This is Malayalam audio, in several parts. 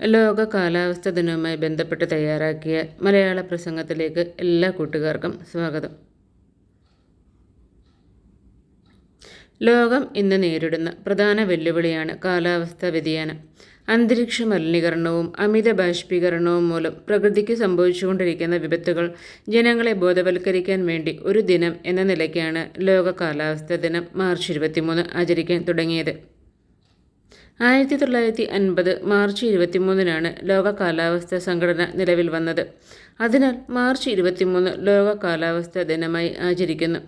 ലോക കാലാവസ്ഥ ദിനവുമായി ബന്ധപ്പെട്ട് തയ്യാറാക്കിയ മലയാള പ്രസംഗത്തിലേക്ക് എല്ലാ കൂട്ടുകാർക്കും സ്വാഗതം. ലോകം ഇന്ന് നേരിടുന്ന പ്രധാന വെല്ലുവിളിയാണ് കാലാവസ്ഥാ വ്യതിയാനം. അന്തരീക്ഷ മലിനീകരണവും അമിത ബാഷ്പീകരണവും മൂലം പ്രകൃതിക്ക് സംഭവിച്ചുകൊണ്ടിരിക്കുന്ന വിപത്തുകൾ ജനങ്ങളെ ബോധവൽക്കരിക്കാൻ വേണ്ടി ഒരു ദിനം എന്ന നിലയ്ക്കാണ് ലോക കാലാവസ്ഥാ ദിനം മാർച്ച് ഇരുപത്തിമൂന്ന് ആചരിക്കാൻ തുടങ്ങിയത്. ആയിരത്തി തൊള്ളായിരത്തി അൻപത് മാർച്ച് ഇരുപത്തിമൂന്നിനാണ് ലോക കാലാവസ്ഥാ സംഘടന നിലവിൽ വന്നത്. അതിനാൽ മാർച്ച് ഇരുപത്തിമൂന്ന് ലോക കാലാവസ്ഥാ ദിനമായി ആചരിക്കുന്നു.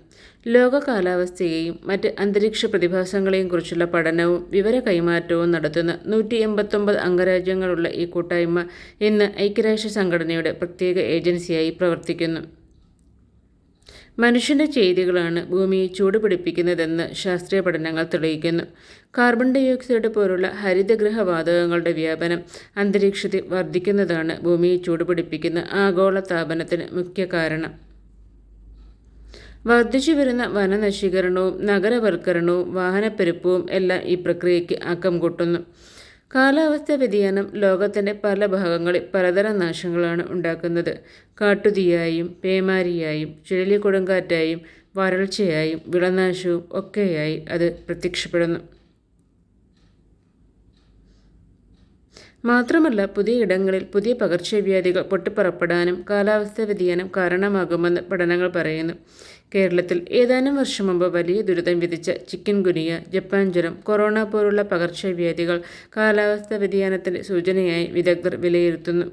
ലോക കാലാവസ്ഥയെയും മറ്റ് അന്തരീക്ഷ പ്രതിഭാസങ്ങളെയും കുറിച്ചുള്ള പഠനവും വിവര കൈമാറ്റവും നടത്തുന്ന നൂറ്റി എൺപത്തൊമ്പത് അംഗരാജ്യങ്ങളുള്ള ഈ കൂട്ടായ്മ ഇന്ന് ഐക്യരാഷ്ട്ര സംഘടനയുടെ പ്രത്യേക ഏജൻസിയായി പ്രവർത്തിക്കുന്നു. മനുഷ്യന്റെ ചെയ്തികളാണ് ഭൂമിയെ ചൂടുപിടിപ്പിക്കുന്നതെന്ന് ശാസ്ത്രീയ പഠനങ്ങൾ തെളിയിക്കുന്നു. കാർബൺ ഡൈ ഓക്സൈഡ് പോലുള്ള ഹരിതഗൃഹവാതകങ്ങളുടെ വ്യാപനം അന്തരീക്ഷത്തിൽ വർദ്ധിക്കുന്നതാണ് ഭൂമിയെ ചൂടുപിടിപ്പിക്കുന്ന ആഗോള താപനത്തിന് മുഖ്യ കാരണം. വർദ്ധിച്ചു വരുന്ന വനനശീകരണവും നഗരവൽക്കരണവും വാഹനപ്പെരുപ്പവും എല്ലാം ഈ പ്രക്രിയയ്ക്ക് ആക്കം കൂട്ടുന്നു. കാലാവസ്ഥ വ്യതിയാനം ലോകത്തിന്റെ പല ഭാഗങ്ങളിൽ പലതരം നാശങ്ങളാണ് ഉണ്ടാക്കുന്നത്. കാട്ടുതീയായും പേമാരിയായും ചുഴലിക്കൊടുങ്കാറ്റായും വരൾച്ചയായും വിളനാശവും ഒക്കെയായി അത് പ്രത്യക്ഷപ്പെടുന്നു. മാത്രമല്ല പുതിയ ഇടങ്ങളിൽ പുതിയ പകർച്ചവ്യാധികൾ പൊട്ടിപ്പുറപ്പെടാനും കാലാവസ്ഥാ വ്യതിയാനം കാരണമാകുമെന്ന് പഠനങ്ങൾ പറയുന്നു. കേരളത്തിൽ ഏതാനും വർഷം മുമ്പ് വലിയ ദുരിതം വിധിച്ച ചിക്കൻ ഗുനിയ ജപ്പാൻ ജ്വരം കൊറോണ പോലുള്ള പകർച്ചവ്യാധികൾ കാലാവസ്ഥാ വ്യതിയാനത്തിന്റെ സൂചനയായി വിദഗ്ധർ വിലയിരുത്തുന്നു.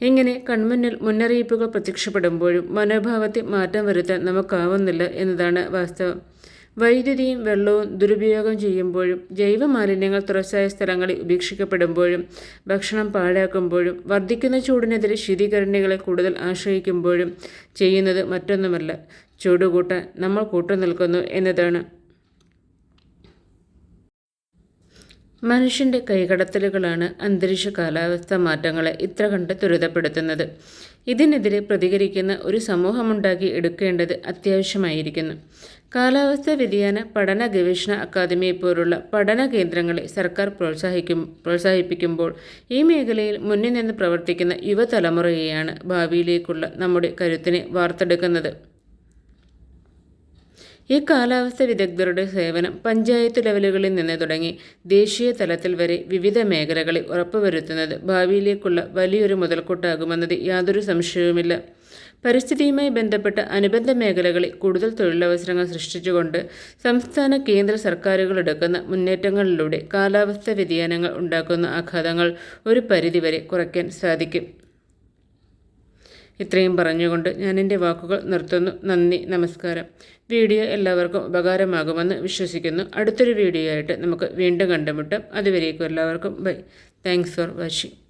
ഇങ്ങനെ കൺമുന്നിൽ മുന്നറിയിപ്പുകൾ പ്രത്യക്ഷപ്പെടുമ്പോഴും മനോഭാവത്തിൽ മാറ്റം വരുത്താൻ നമുക്കാവുന്നില്ല എന്നതാണ് വാസ്തവം. വൈദ്യുതിയും വെള്ളവും ദുരുപയോഗം ചെയ്യുമ്പോഴും ജൈവ മാലിന്യങ്ങൾ തുറസായ സ്ഥലങ്ങളിൽ ഉപേക്ഷിക്കപ്പെടുമ്പോഴും ഭക്ഷണം പാഴാക്കുമ്പോഴും വർദ്ധിക്കുന്ന ചൂടിനെതിരെ ശീതീകരണികളെ കൂടുതൽ ആശ്രയിക്കുമ്പോഴും ചെയ്യുന്നത് മറ്റൊന്നുമല്ല. ചൂട് നമ്മൾ കൂട്ടുനിൽക്കുന്നു എന്നതാണ്. മനുഷ്യന്റെ കൈകടത്തലുകളാണ് അന്തരീക്ഷ കാലാവസ്ഥ മാറ്റങ്ങളെ ഇത്ര കണ്ട് ത്വരിതപ്പെടുത്തുന്നത്. ഇതിനെതിരെ പ്രതികരിക്കുന്ന ഒരു സമൂഹമുണ്ടാക്കി എടുക്കേണ്ടത് അത്യാവശ്യമായിരിക്കുന്നു. കാലാവസ്ഥാ വ്യതിയാന പഠന ഗവേഷണ അക്കാദമിയെ പോലുള്ള പഠന കേന്ദ്രങ്ങളെ സർക്കാർ പ്രോത്സാഹിക്കും പ്രോത്സാഹിപ്പിക്കുമ്പോൾ ഈ മേഖലയിൽ മുന്നിൽ നിന്ന് പ്രവർത്തിക്കുന്ന യുവതലമുറയെയാണ് ഭാവിയിലേക്കുള്ള നമ്മുടെ കരുത്തിനെ വാർത്തെടുക്കുന്നത്. ഈ കാലാവസ്ഥ വിദഗ്ധരുടെ സേവനം പഞ്ചായത്ത് ലെവലുകളിൽ നിന്ന് തുടങ്ങി ദേശീയ തലത്തിൽ വരെ വിവിധ മേഖലകളിൽ ഉറപ്പുവരുത്തുന്നത് ഭാവിയിലേക്കുള്ള വലിയൊരു മുതൽക്കൂട്ടാകുമെന്നത് യാതൊരു സംശയവുമില്ല. പരിസ്ഥിതിയുമായി ബന്ധപ്പെട്ട അനുബന്ധ മേഖലകളിൽ കൂടുതൽ തൊഴിലവസരങ്ങൾ സൃഷ്ടിച്ചുകൊണ്ട് സംസ്ഥാന കേന്ദ്ര സർക്കാരുകൾ എടുക്കുന്ന മുന്നേറ്റങ്ങളിലൂടെ കാലാവസ്ഥ വ്യതിയാനങ്ങൾ ഉണ്ടാക്കുന്ന ആഘാതങ്ങൾ ഒരു പരിധിവരെ കുറയ്ക്കാൻ സാധിക്കും. ഇത്രയും പറഞ്ഞുകൊണ്ട് ഞാൻ എന്റെ വാക്കുകൾ നിർത്തുന്നു. നന്ദി നമസ്കാരം. വീഡിയോ എല്ലാവർക്കും ഉപകാരമാകുമെന്ന് വിശ്വസിക്കുന്നു. അടുത്തൊരു വീഡിയോ ആയിട്ട് നമുക്ക് വീണ്ടും കണ്ടുമുട്ടാം. അതുവരേക്കും എല്ലാവർക്കും ബൈ. Thanks for watching.